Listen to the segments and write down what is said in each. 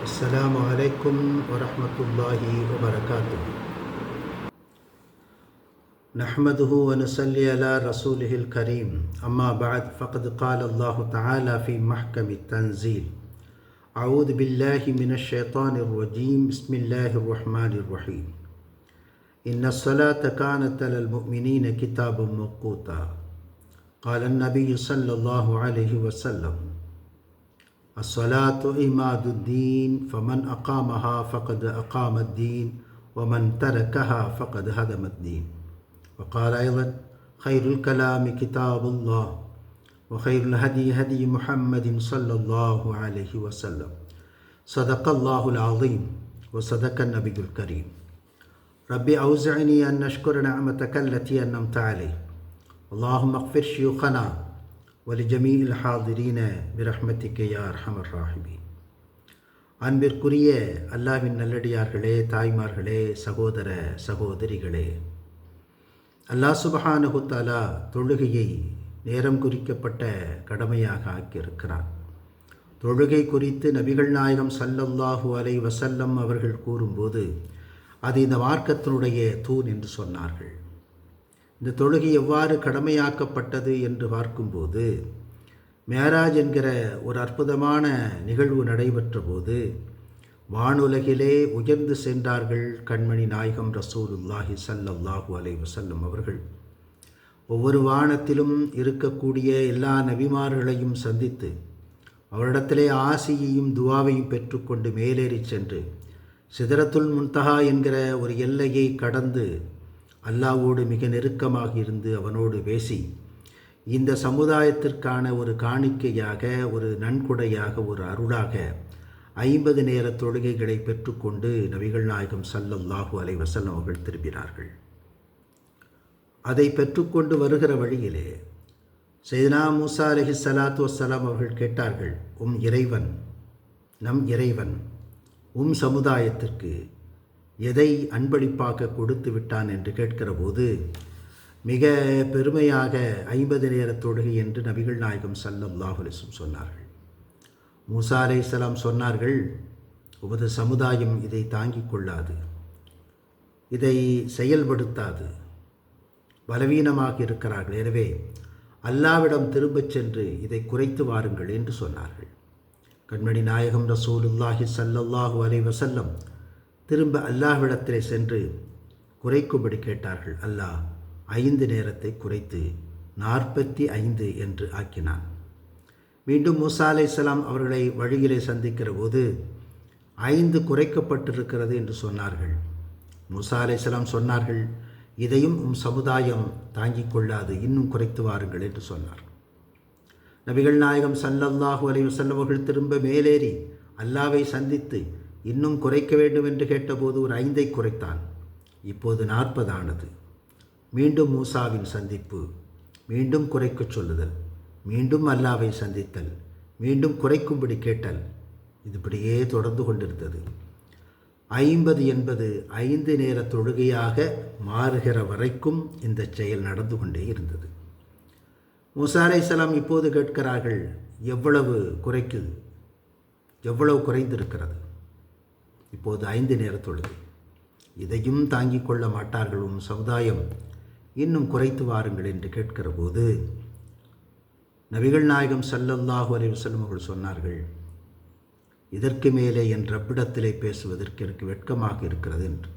السلام عليكم ورحمة الله وبركاته. نحمده ونصلي على رسوله الكريم. أما بعد فقد قال الله تعالى في محكم التنزيل أعوذ بالله من الشيطان الرجيم. بسم الله الرحمن الرحيم. إن الصلاة كانت على المؤمنين كتابا موقوتا. قال النبي صلى الله عليه وسلم الصلاة إماد الدين فمن أقامها فقد أقام الدين ومن تركها فقد هدم الدين. وقال أيضا خير الكلام كتاب الله وخير الهدي هدي محمد صلى الله عليه وسلم. صدق الله العظيم وصدق النبي الكريم. ربي أوزعني أن نشكر نعمتك التي أنمت علي اللهم اغفر شيوخنا வலிஜமீல் ஹாதிரீன பிரஹ்மத்திக்கே யார் ஹமர் ராஹிமி அன்பிற்குரிய அல்லாவின் நல்லடியார்களே தாய்மார்களே சகோதர சகோதரிகளே அல்லா சுபஹானகுத்தாலா தொழுகையை நேரம் குறிக்கப்பட்ட கடமையாக ஆக்கியிருக்கிறான் தொழுகை குறித்து நபிகள் நாயகம் சல்லல்லாஹு அலை வசல்லம் அவர்கள் கூறும்போது அது இந்த மார்க்கத்தினுடைய தூண் என்று சொன்னார்கள். இந்த தொழுகை எவ்வாறு கடமையாக்கப்பட்டது என்று பார்க்கும்போது மேராஜ் என்கிற ஒரு அற்புதமான நிகழ்வு நடைபெற்ற போது வானுலகிலே உயர்ந்து சென்றார்கள் கண்மணி நாயகம் ரசூலுல்லாஹி சல்லல்லாஹூ அலை வசல்லம் அவர்கள். ஒவ்வொரு வானத்திலும் இருக்கக்கூடிய எல்லா நபிமார்களையும் சந்தித்து அவரிடத்திலே ஆசியையும் துவாவையும் பெற்றுக்கொண்டு மேலேறி சென்று சிதறத்துல் முன்தகா என்கிற ஒரு எல்லையை கடந்து அல்லாவோடு மிக நெருக்கமாக இருந்து அவனோடு பேசி இந்த சமுதாயத்திற்கான ஒரு காணிக்கையாக ஒரு நன்கொடையாக ஒரு அருளாக ஐம்பது நேர தொழுகைகளை பெற்றுக்கொண்டு நபிகள் நாயகம் சல்லல்லாஹு அலை வசல்லம் அவர்கள் திரும்பினார்கள். அதை பெற்றுக்கொண்டு வருகிற வழியிலே சைதனா மூசா அலஹி சலாத்து வசலாம் அவர்கள் கேட்டார்கள் உம் இறைவன் நம் இறைவன் உம் சமுதாயத்திற்கு எதை அன்பளிப்பாக கொடுத்து விட்டான் என்று கேட்கிற போது மிக பெருமையாக ஐம்பது நேர தொழுகை என்று நபிகள் நாயகம் சல்லல்லாஹுலிசும் சொன்னார்கள். மூசா அலை சலாம் சொன்னார்கள் உமது சமுதாயம் இதை தாங்கிக் கொள்ளாது இதை செயல்படுத்தாது பலவீனமாக இருக்கிறார்கள். எனவே அல்லாவிடம் திரும்பச் சென்று இதை குறைத்து வாருங்கள் என்று சொன்னார்கள். கண்மணி நாயகம் ரசூலுல்லாஹி சல்லல்லாஹு அலை வசல்லம் திரும்ப அல்லாஹ்விடத்திலே சென்று குறைக்கும்படி கேட்டார்கள். அல்லாஹ் ஐந்து நேரத்தை குறைத்து நாற்பத்தி ஐந்து என்று ஆக்கினான். மீண்டும் மூசா அலை சலாம் அவர்களை வழியிலே சந்திக்கிற போது ஐந்து குறைக்கப்பட்டிருக்கிறது என்று சொன்னார்கள். மூசா அலை சலாம் சொன்னார்கள் இதையும் உம் சமுதாயம் தாங்கிக் கொள்ளாது இன்னும் குறைத்து வாருங்கள் என்று சொன்னார். நபிகள் நாயகம் சல்லல்லாஹு அலைவசல்லவர்கள் திரும்ப மேலேறி அல்லாவை சந்தித்து இன்னும் குறைக்க வேண்டும் என்று கேட்டபோது ஒரு ஐந்தை குறைத்தான். இப்போது நாற்பதானது மீண்டும் மூசாவின் சந்திப்பு. மீண்டும் குறைக்கச் சொல்லுதல். மீண்டும் அல்லாவை சந்தித்தல். மீண்டும் குறைக்கும்படி கேட்டல். இதுபடியே தொடர்ந்து கொண்டிருந்தது. ஐம்பது என்பது ஐந்து நேர தொழுகையாக மாறுகிற வரைக்கும் இந்த செயல் நடந்து கொண்டே இருந்தது. முசாரை சலாம் இப்போது கேட்கிறார்கள் எவ்வளவு குறைக்குது? எவ்வளவு குறைந்திருக்கிறது? இப்போது ஐந்து நேரத்தொழுது இதையும் தாங்கிக் கொள்ள மாட்டார்களும் சமுதாயம். இன்னும் குறைத்து வாருங்கள் என்று கேட்கிற போது நபிகள் நாயகம் சல்லல்லாஹு அலி அவர்கள் சொன்னார்கள் இதற்கு மேலே என் ரப்பிடத்திலே பேசுவதற்கு எனக்கு வெட்கமாக இருக்கிறது என்று.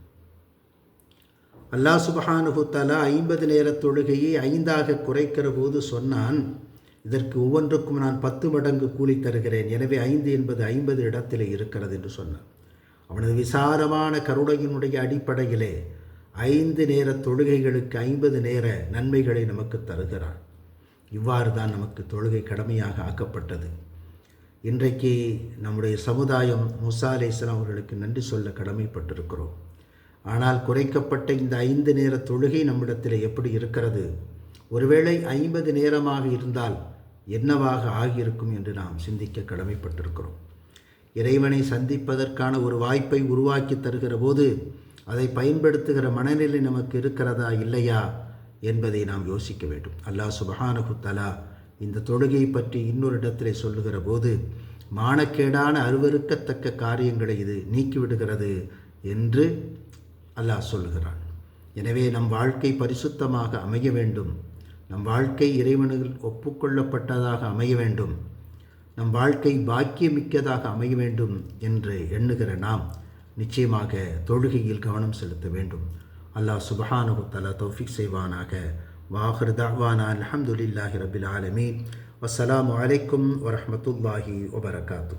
அல்லாஹ் சுபஹானுகுத்தாலா ஐம்பது நேர தொழுகையை ஐந்தாக குறைக்கிற போது சொன்னான் இதற்கு ஒவ்வொன்றுக்கும் நான் பத்து மடங்கு கூலி தருகிறேன். எனவே ஐந்து என்பது ஐம்பது இடத்திலே இருக்கிறது என்று சொன்னான். அவனது விசாரமான கருணையினுடைய அடிப்படையிலே ஐந்து நேர தொழுகைகளுக்கு ஐம்பது நேர நன்மைகளை நமக்கு தருகிறான் இவ்வாறு தான் நமக்கு தொழுகை கடமையாக ஆக்கப்பட்டது. இன்றைக்கு நம்முடைய சமுதாயம் முசா அவர்களுக்கு நன்றி சொல்ல கடமைப்பட்டிருக்கிறோம். ஆனால் குறைக்கப்பட்ட இந்த ஐந்து நேர தொழுகை நம்மிடத்தில் எப்படி இருக்கிறது? ஒருவேளை ஐம்பது நேரமாக இருந்தால் என்னவாக ஆகியிருக்கும் என்று நாம் சிந்திக்க கடமைப்பட்டிருக்கிறோம். இறைவனை சந்திப்பதற்கான ஒரு வாய்ப்பை உருவாக்கி தருகிற போது அதை பயன்படுத்துகிற மனநிலை நமக்கு இருக்கிறதா இல்லையா என்பதை நாம் யோசிக்க வேண்டும். அல்லாஹ் சுபஹானஹு தலா இந்த தொழுகையை பற்றி இன்னொரு இடத்திலே சொல்லுகிற போது மானக்கேடான அருவருக்கத்தக்க காரியங்களை இது நீக்கிவிடுகிறது என்று அல்லாஹ் சொல்லுகிறான். எனவே நம் வாழ்க்கை பரிசுத்தமாக அமைய வேண்டும். நம் வாழ்க்கை இறைவனில் ஒப்புக்கொள்ளப்பட்டதாக அமைய வேண்டும். நம் வாழ்க்கை பாக்கியமிக்கதாக அமைய வேண்டும் என்று எண்ணுகிற நாம் நிச்சயமாக தொழுகையில் கவனம் செலுத்த வேண்டும். அல்லாஹ் சுபஹானு தலா தௌஃபிக் செய்வானாக. வாஹர் தாவானா அலமதுல்லாஹி ரபில் ஆலமீன். வசலாம் அலைக்கும் வரமத்துல்லாஹி வபரகாத்தூ